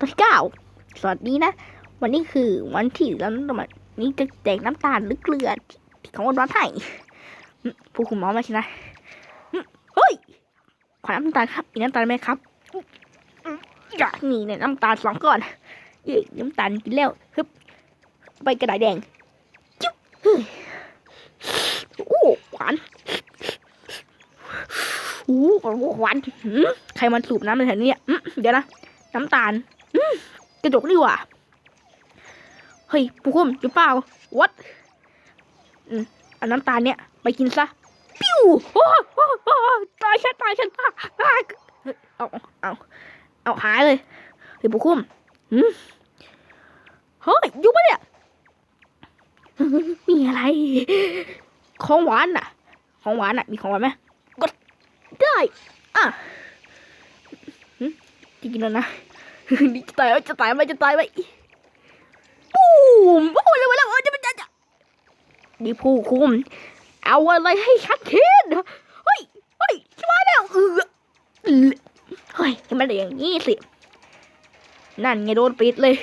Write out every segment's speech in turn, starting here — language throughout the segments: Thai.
ตอนที่เก้าสวัสดีนะ วันนี้คือวันที่แล้วมันนี่จะแจกน้ำตาลหรือเกลือที่เขาร้อนให้อืมผู้คุมหมอมาใช่ไหมเฮ้ยขอน้ำตาลครับมีน้ำตาลไหมครับอยากนี่เนี่ยน้ำตาลสองก้อนเย้น้ำตาลกินแล้วฮึบไปกระดาษแดงจุ๊บโอ้หวานโอ้หวานใครมันสูบน้ำในแถวนี้เดี๋ยวนะ น้ำตาล กระจกดีกว่าเฮ้ยผู้คุมหรือเปล่าวัดอืมอาน้ำตาลเนี่ย ไปกินซะปิ้วโอ้โอ้โอ้ตายฉันตายฉันตายเฮ้ยเอาเอาเอาหายเลยเฮ้ยผู้คุมอืมเฮ้ยอยุบปะเนี่ยมีอะไร ของหวานน่ะ ของหวานน่ะ มีของหวานไหมก็ได้อะจะกินแล้วนะ นี่จะตายไหมจะตายไหมจะตายไหมปูมโอ้ยเร็วแล้วเออจะเป็นจะจะนี่ผู้คุม เอาอะไรให้ชัดเจนเฮ้ยเฮ้ยชิบหายแล้วเออเฮ้ยให้มันได้อย่างนี้สิ นั่นไงโดนปิดเลย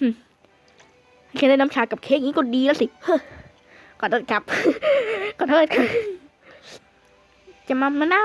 หึแค่ได้น้ำชากับเค้กอย่างนี้ก็ดีแล้วสิเฮ้อขอโทษครับขอโทษครับจะมามานา